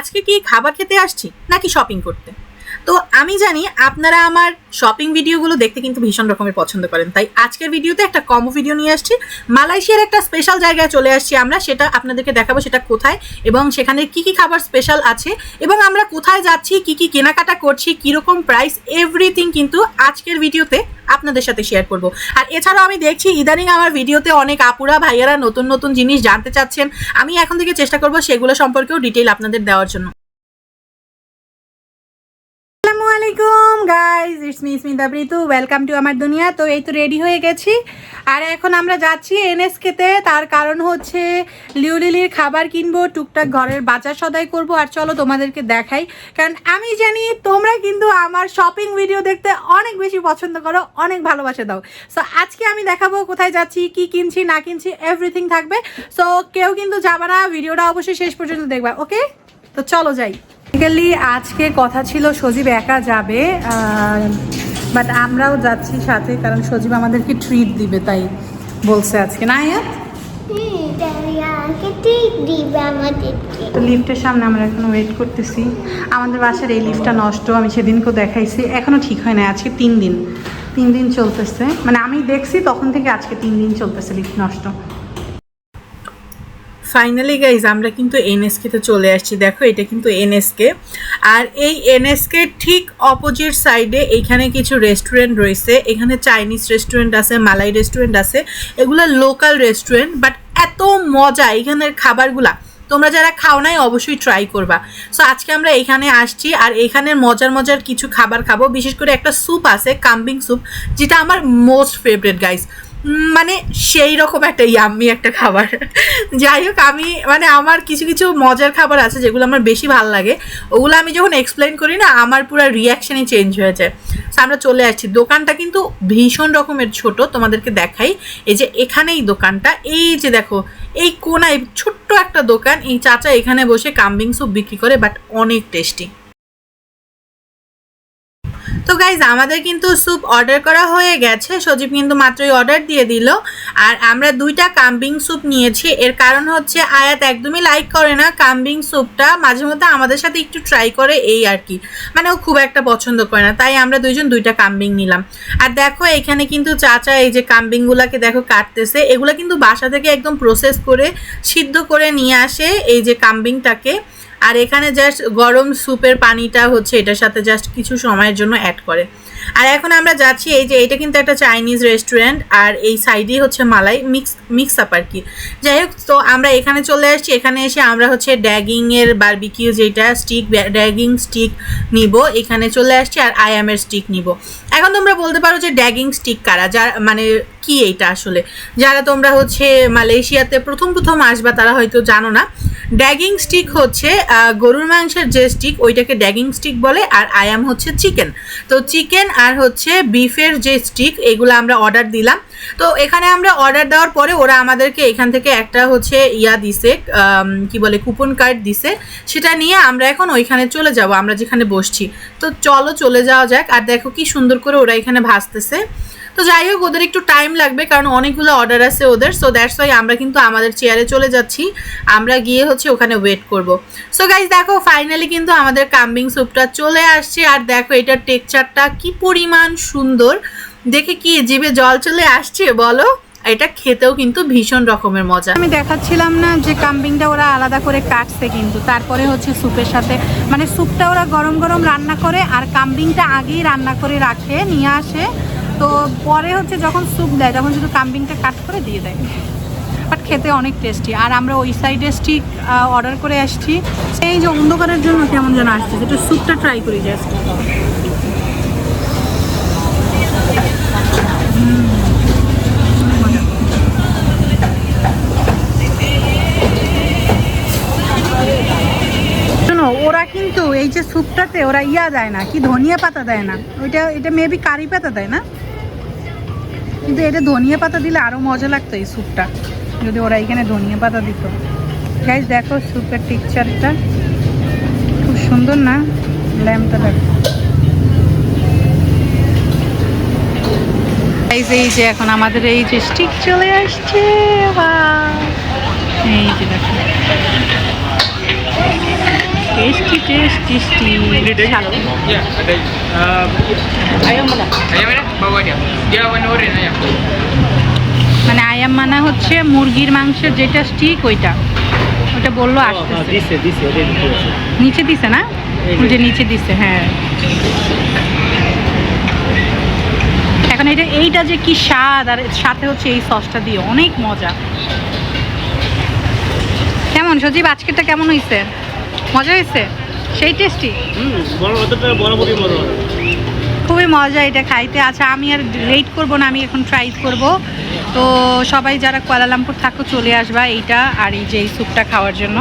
আজকে কি খাবার খেতে আসছি? নাকি শপিং করতে? তো আমি জানি আপনারা আমার শপিং ভিডিওগুলো দেখতে কিন্তু ভীষণ রকমের পছন্দ করেন। তাই আজকের ভিডিওতে একটা কম ভিডিও নিয়ে আসছি। মালয়েশিয়ার একটা স্পেশাল জায়গায় চলে আসছি আমরা, সেটা আপনাদেরকে দেখাবো সেটা কোথায় এবং সেখানে কি কি খাবার স্পেশাল আছে এবং আমরা কোথায় যাচ্ছি, কি কি কেনাকাটা করছি, কীরকম প্রাইস এভরিথিং কিন্তু আজকের ভিডিওতে আপনাদের সাথে শেয়ার করব। আর এছাড়াও আমি দেখছি ইদানিং আমার ভিডিওতে অনেক আপুরা, ভাইয়ারা নতুন নতুন জিনিস জানতে চাচ্ছেন। আমি এখন থেকে চেষ্টা করব সেগুলো সম্পর্কেও ডিটেইল আপনাদের দেওয়ার জন্য। আসসালামু আলাইকুম guys it's me Smita Pritu welcome to আমার দুনিয়া। তো এই তো রেডি হয়ে গেছি। আর এখন আমরা যাচ্ছি এনএসকেতে। তার কারণ হচ্ছে লিউলিলির খাবার কিনবো, টুকটাক ঘরের বাজার সদাই করব। আর চলো তোমাদেরকে দেখাই। কারণ আমি জানি তোমরা কিন্তু আমার শপিং ভিডিও দেখতে অনেক বেশি পছন্দ করো, অনেক ভালোবাসা দাও। সো আজকে আমি দেখাবো কোথায় যাচ্ছি, কি কিনছি, না কিনছি এভরিথিং থাকবে। সো কেউ কিন্তু যাবে না। ভিডিওটা অবশ্যই শেষ পর্যন্ত দেখবা ওকে তো চলো যাই। বেসিক্যালি আজকে কথা ছিল সজীব একা যাবে বাট আমরাও যাচ্ছি সাথে, কারণ সজীব আমাদেরকে ট্রিট দিবে, তাই বলছে আজকে। না আয়াত লিফটের সামনে আমরা এখন ওয়েট করতেছি। আমাদের বাসার এই লিফটটা নষ্ট, আমি সেদিনকেও দেখাইছি। এখনও ঠিক হয় না আজকে তিন দিন। তিন দিন চলতেছে। মানে আমি দেখছি, তখন থেকে আজকে তিন দিন চলতেছে লিফট নষ্ট। ফাইনালি গাইজ আমরা কিন্তু এনএসকেতে চলে আসছি। দেখো, এটা কিন্তু এনএসকে আর এই এনএসকে ঠিক অপোজিট সাইডে এইখানে কিছু রেস্টুরেন্ট রয়েছে। এখানে চাইনিজ রেস্টুরেন্ট আছে মালাই রেস্টুরেন্ট আছে। এগুলো লোকাল রেস্টুরেন্ট বাট এত মজা এখানের খাবারগুলা। তোমরা যারা খাও নাই, অবশ্যই ট্রাই করবা। সো আজকে আমরা এখানে আসছি আর এখানের মজার মজার কিছু খাবার খাব। বিশেষ করে একটা স্যুপ আছে কাম্বিং স্যুপ যেটা আমার মোস্ট ফেভারিট গাইস মানে সেই রকম একটা ইয়াম্মি একটা খাবার। যাই হোক আমি মানে আমার কিছু কিছু মজার খাবার আছে যেগুলো আমার বেশি ভালো লাগে। ওগুলো আমি যখন এক্সপ্লেন করি না আমার পুরো রিয়াকশনই চেঞ্জ হয়ে So, আমরা চলে আসছি। দোকানটা কিন্তু ভীষণ রকমের ছোট তোমাদেরকে দেখাই। এই যে এখানেই দোকানটা। এই যে দেখো এই কোনায় ছোট্ট একটা দোকান। এই চাচা এখানে বসে কাম্বিং স্যুপ বিক্রি করে বাট অনেক টেস্টি তো গাইজ আমাদের কিন্তু স্যুপ অর্ডার করা হয়ে গেছে। সজীব কিন্তু মাত্রই অর্ডার দিয়ে দিল। আর আমরা দুইটা কাম্বিং স্যুপ নিয়েছি। এর কারণ হচ্ছে, আয়াত একদমই লাইক করে না কাম্বিং স্যুপটা মাঝে মধ্যে আমাদের সাথে একটু ট্রাই করে এই আর কি। মানে ও খুব একটা পছন্দ করে না। তাই আমরা দুইজন দুইটা কাম্বিং নিলাম। আর দেখো, এখানে কিন্তু চাচা এই যে কাম্বিংগুলাকে দেখো কাটতেছে। এগুলো কিন্তু বাসা থেকে একদম প্রসেস করে, সিদ্ধ করে নিয়ে আসে এই যে কাম্বিংটাকে আর এখানে জাস্ট গরম স্যুপের পানিটা হচ্ছে এটার সাথে জাস্ট কিছু সময়ের জন্য অ্যাড করে। আর এখন আমরা যাচ্ছি এই যে, এটা কিন্তু একটা চাইনিজ রেস্টুরেন্ট আর এই সাইডেই হচ্ছে মালাই মিক্স মিক্স আপ আর কি। যাই হোক, তো আমরা এখানে চলে আসছি, এখানে এসে আমরা হচ্ছে ড্যাগিংয়ের বারবিকিউ যেটা স্টিক ড্যাগিং স্টিক নিব, এখানে চলে আসছি আর আয়ামের স্টিক নিব। এখন তোমরা বলতে পারো যে ড্যাগিং স্টিক কারা? যার মানে কি এইটা আসলে? যারা তোমরা হচ্ছে মালয়েশিয়াতে প্রথম প্রথম আসবা, তারা হয়তো জানো না। ড্যাগিং স্টিক হচ্ছে গরুর মাংসের যে স্টিক, ওইটাকে ড্যাগিং স্টিক বলে, আর আয়াম হচ্ছে চিকেন। তো চিকেন আর হচ্ছে বিফের যে স্টিক, এগুলো আমরা অর্ডার দিলাম। তো এখানে আমরা অর্ডার দেওয়ার পরে ওরা আমাদেরকে এখান থেকে একটা হচ্ছে ইয়া দিছে কি বলে কুপন কার্ড দিছে। সেটা নিয়ে আমরা এখন ওইখানে চলে যাব, আমরা যেখানে বসছি। তো চলো চলে যাওয়া যাক, আর দেখো কি সুন্দর করে ওরা এখানে ভাসতেছে। তো যাই হোক, ওদের একটু টাইম লাগবে, কারণ অনেকগুলো অর্ডার আছে ওদের। সো দ্যাটস ওয়াই আমরা কিন্তু আমাদের চেয়ারে চলে যাচ্ছি। আমরা গিয়ে হচ্ছে ওখানে ওয়েট করব। সো গাইজ দেখো ফাইনালি কিন্তু আমাদের কাম্বিং স্যুপটা চলে আসছে। আর দেখো, এটার টেক্সচারটা কি পরিমাণ সুন্দর। দেখে কি জিভে জল চলে আসছে, বলো? এটা খেতেও কিন্তু ভীষণ রকমের মজা। আমি দেখাচ্ছিলাম না যে কাম্বিংটা ওরা আলাদা করে কাটছে কিন্তু, তারপরে হচ্ছে স্যুপের সাথে মানে স্যুপটা ওরা গরম গরম রান্না করে আর কাম্বিংটা আগেই রান্না করে রাখে, নিয়ে আসে। তো পরে হচ্ছে যখন স্যুপ দেয়, তখন শুধু কাম্বিংটা কাট করে দিয়ে দেয়। বাট খেতে অনেক টেস্টি। আর আমরা ওই সাইডে স্টিক অর্ডার করে আসছি। সেই যে অন্ধকারের জন্য কেমন যেন আসছে যেটা স্যুপটা ট্রাই করি জাস্ট কিন্তু এই যে স্যুপটাতে ওরা ইয়া দেয় না, কি ধনিয়া পাতা দেয় না, ওইটা, এটা মেবি কারি পাতা দেয় না? কিন্তু এটা ধনিয়া পাতা দিলে আরও মজা লাগতো এই স্যুপটা, যদি ওরা এখানে ধনিয়া পাতা দিত। গাইজ দেখো স্যুপের টিকচারটা খুব সুন্দর না? ল্যাম্পটা দেখো। এই যে এখন আমাদের এই যে স্টিক চলে আসছে বাহ! এই যে দেখো। Warna oren ayam. মানে আয়াম মানা হচ্ছে মুরগির মাংসের যেটা স্টিক ওইটা। ওটা বলল আসতেছে। আছে। নিচে দিছে না? যে। নিচে দিছে হ্যাঁ। এখন এটা এইটা যে কি স্বাদ আর সাথে হচ্ছে এই সসটা দিয়ে অনেক মজা। কেমন সজীব আজকেরটা কেমন হয়েছে মজা হয়েছে? সেই টেস্টি খুবই মজা এটা খাইতে। আচ্ছা আমি আর লেট করব না আমি এখন ট্রাই করব। তো সবাই যারা কুয়ালালামপুর থাকো চলে আসবা এইটা আর এই যে এই স্যুপটা খাওয়ার জন্য।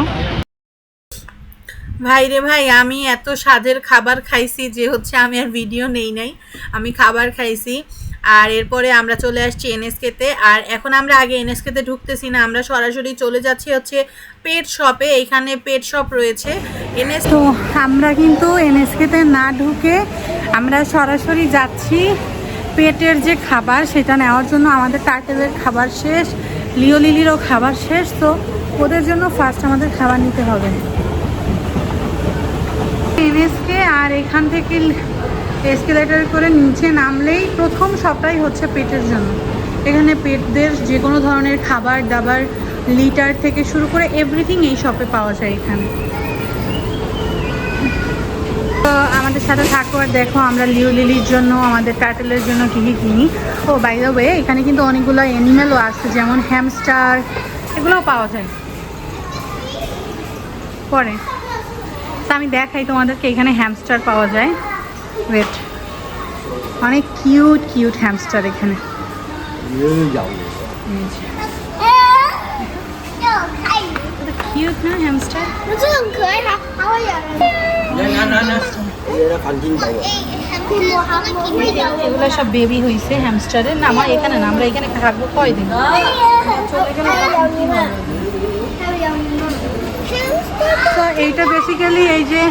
ভাই রে ভাই আমি এত স্বাদের খাবার খাইছি যে হচ্ছে আমি আর ভিডিও নেই নাই। আমি খাবার খাইছি। আর এরপরে আমরা চলে আসছি এনএসকেতে। আর এখন আমরা আগে এনএসকেতে ঢুকতেছি না, আমরা সরাসরি চলে যাচ্ছি হচ্ছে পেট শপে এইখানে পেট শপ রয়েছে। এনএস তো আমরা কিন্তু এনএসকেতে না ঢুকে আমরা সরাসরি যাচ্ছি পেটের যে খাবার সেটা নেওয়ার জন্য। আমাদের টার্টেলের খাবার শেষ, লিও লিলিরও খাবার শেষ, তো ওদের জন্য ফার্স্ট আমাদের খাবার নিতে হবে। এনএসকে আর এখান থেকে এসকেলেটার করে নিচে নামলেই প্রথম সবটাই হচ্ছে পেটের জন্য। এখানে পেটদের যে কোনো ধরনের খাবার, দাবার, লিটার থেকে শুরু করে এভরিথিং এই শপে পাওয়া যায় এখানে। তো আমাদের সাথে থাকো আর দেখো আমরা লিও লিলির জন্য, আমাদের টাটেলের জন্য কী কী কিনি। ও বাই দ্য ওয়ে এখানে কিন্তু অনেকগুলো অ্যানিমেলও আছে, যেমন হ্যামস্টার এগুলোও পাওয়া যায়। পরে। তা আমি দেখাই তোমাদেরকে এখানে হ্যামস্টার পাওয়া যায়। ওয়েট অনেক কিউট কিউট হ্যামস্টার এখানে। কিউট না হ্যামস্টার এগুলো সব বেবি হয়েছে হ্যামস্টারের না আমার এখানে না আমরা এখানে থাকব কয়দিন? এইটা বেসিক্যালি এই যে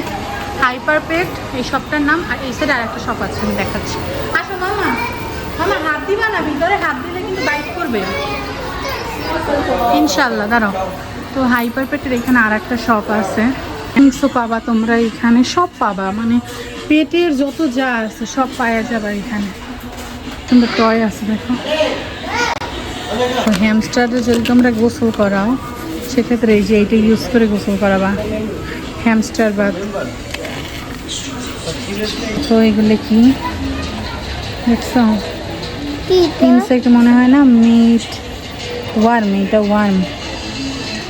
হাইপার পেট এই শপটার নাম, আর এই সাইডে আরেকটা শপ আছে, আমি দেখাচ্ছি। আসো মামা। মামা, হাত দিবা না? ভিতরে হাত দিলে কিন্তু বাইক করবে। ইনশাল্লাহ দাঁড়াও। তো হাইপার পেটের এখানে আর একটা শপ আছে থিংসও পাবা তোমরা এখানে, সব পাবা। মানে পেটের যত যা আছে, সব পাওয়া যাবে এখানে। সুন্দর টয় আছে, দেখো। হ্যামস্টারে যদি তোমরা গোসল করাও, সেক্ষেত্রে এই যে এইটা ইউজ করে গোসল করাবা। হ্যামস্টার বাদ তো এগুলো কি? দেখছ? ইনসেক্ট মনে হয় না মিট ওয়ার্ম এটা ওয়ার্ম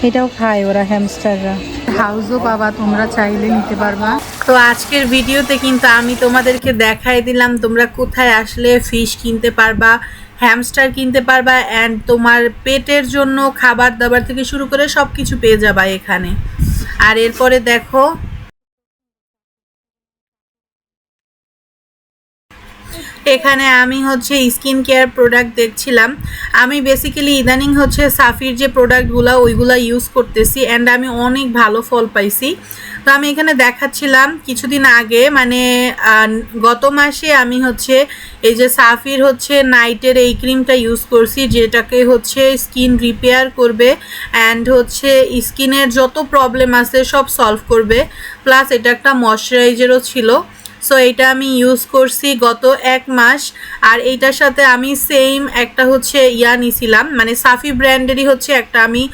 এটাও খায় ওরা হ্যামস্টাররা হাউসও পাবা তোমরা চাইলে নিতে পারবা। তো আজকের ভিডিওতে কিন্তু আমি তোমাদেরকে দেখাই দিলাম তোমরা কোথায় আসলে ফিশ কিনতে পারবা হ্যামস্টার কিনতে পারবা অ্যান্ড তোমার পেটের জন্য খাবার দাবার থেকে শুরু করে সব কিছু পেয়ে যাবা এখানে। আর এরপরে দেখো এখানে আমি হচ্ছে স্কিন কেয়ার প্রোডাক্ট দেখছিলাম। আমি বেসিক্যালি ইদানিং হচ্ছে সাফির যে প্রোডাক্টগুলো ওইগুলো ইউজ করতেছি অ্যান্ড আমি অনেক ভালো ফল পাইছি। তো আমি এখানে দেখাচ্ছিলাম কিছুদিন আগে মানে গত মাসে আমি হচ্ছে এই যে সাফির হচ্ছে নাইটের এই ক্রিমটা ইউজ করছি, যেটাকে হচ্ছে স্কিন রিপেয়ার করবে অ্যান্ড হচ্ছে স্কিনের যত প্রবলেম আছে সব সলভ করবে। প্লাস এটা একটা ময়শ্চারাইজারও ছিল। সো এটা আমি ইউজ করছি গত এক মাস। আর এইটার সাথে আমি সেম একটা হচ্ছে ইয়া নিছিলাম। মানে সাফি ব্র্যান্ডেরই হচ্ছে একটা আমি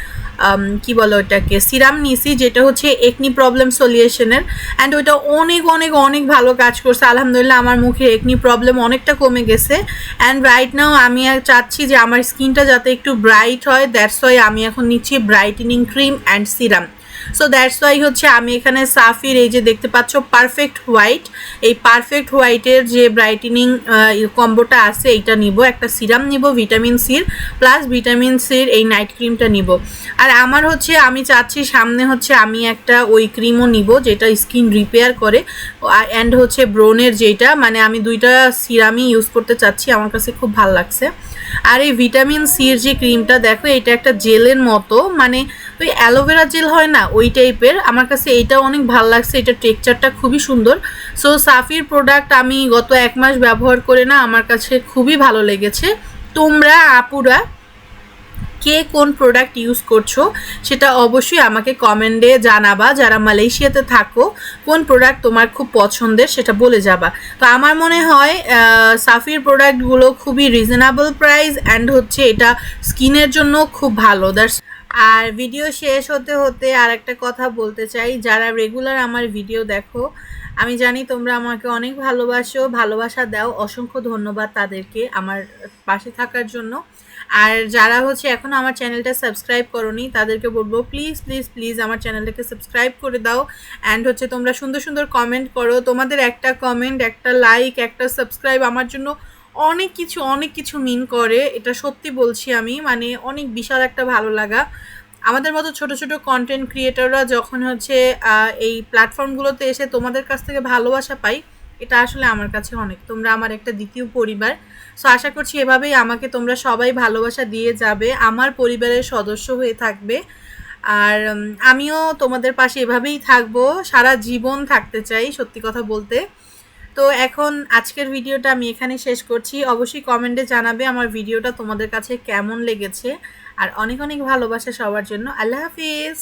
কি বলো ওটাকে সিরাম নিছি, যেটা হচ্ছে একনি প্রবলেম সলিউশনের অ্যান্ড ওইটা অনেক অনেক অনেক ভালো কাজ করছে। আলহামদুলিল্লাহ, আমার মুখে একনি প্রবলেম অনেকটা কমে গেছে। অ্যান্ড রাইট নাও আমি চাচ্ছি যে আমার স্কিনটা যাতে একটু ব্রাইট হয়। দ্যাটস ওয়াই আমি এখন নিচ্ছি brightening cream and serum so that's why হচ্ছে আমি এখানে সাফির এই যে দেখতে পাচ্ছ পারফেক্ট হোয়াইট এই পারফেক্ট হোয়াইটের যে ব্রাইটেনিং কম্বোটা আছে, এইটা নিব। একটা সিরাম নিব vitamin C plus vitamin C এই নাইট ক্রিমটা নিব। আর আমার হচ্ছে, আমি চাচ্ছি সামনে হচ্ছে আমি একটা ওই ক্রিমও নিব, যেটা স্কিন রিপেয়ার করে। অ্যান্ড হচ্ছে ব্রোনের যেটা মানে আমি দুইটা সিরামই ইউজ করতে চাচ্ছি, আমার কাছে খুব ভালো লাগছে। আর এই ভিটামিন সির যে ক্রিমটা দেখো, এটা একটা জেলের মতো মানে ওই অ্যালোভেরা জেল হয় না, ওই টাইপের। আমার কাছে এইটা অনেক ভালো লাগছে এটা টেক্সচারটা খুবই সুন্দর। সো সাফির প্রোডাক্ট আমি গত এক মাস ব্যবহার করে না, আমার কাছে খুবই ভালো লেগেছে। তোমরা, আপুরা, কে কোন প্রোডাক্ট ইউজ করছ, সেটা অবশ্যই আমাকে কমেন্টে জানাবা। যারা মালয়েশিয়াতে থাকো, কোন প্রোডাক্ট তোমার খুব পছন্দের, সেটা বলে যাবা। তো আমার মনে হয় সাফির প্রোডাক্টগুলো খুবই রিজনেবল প্রাইস অ্যান্ড হচ্ছে এটা স্কিনের জন্য খুব ভালো। দ্যাটস আর ভিডিও শেষ হতে হতে আর একটা কথা বলতে চাই। যারা রেগুলার আমার ভিডিও দেখো, আমি জানি তোমরা আমাকে অনেক ভালোবাসো, ভালোবাসা দাও, অসংখ্য ধন্যবাদ তাদেরকে আমার পাশে থাকার জন্য। আর যারা হচ্ছে এখনও আমার চ্যানেলটা সাবস্ক্রাইব করনি, তাদেরকে বলব প্লিজ প্লিজ প্লিজ আমার চ্যানেলটাকে সাবস্ক্রাইব করে দাও। অ্যান্ড হচ্ছে তোমরা সুন্দর সুন্দর কমেন্ট করো। তোমাদের একটা কমেন্ট একটা লাইক একটা সাবস্ক্রাইব আমার জন্য অনেক কিছু অনেক কিছু মিন করে, এটা সত্যি বলছি আমি মানে অনেক বিশাল একটা ভালো লাগা। আমাদের মতো ছোট ছোট কন্টেন্ট ক্রিয়েটররা যখন হচ্ছে এই প্ল্যাটফর্মগুলোতে এসে তোমাদের কাছ থেকে ভালোবাসা পাই, এটা আসলে আমার কাছে অনেক। তোমরা আমার একটা দ্বিতীয় পরিবার। সো আশা করছি এভাবেই আমাকে তোমরা সবাই ভালোবাসা দিয়ে যাবে, আমার পরিবারের সদস্য হয়ে থাকবে। আর আমিও তোমাদের পাশে এভাবেই থাকব, সারা জীবন থাকতে চাই সত্যি কথা বলতে। তো এখন আজকের ভিডিওটা আমি এখানে শেষ করছি। অবশ্যই কমেন্টে জানাবে আমার ভিডিওটা তোমাদের কাছে কেমন লেগেছে। আর অনেক অনেক ভালোবাসা সবার জন্য। আল্লাহ হাফিজ।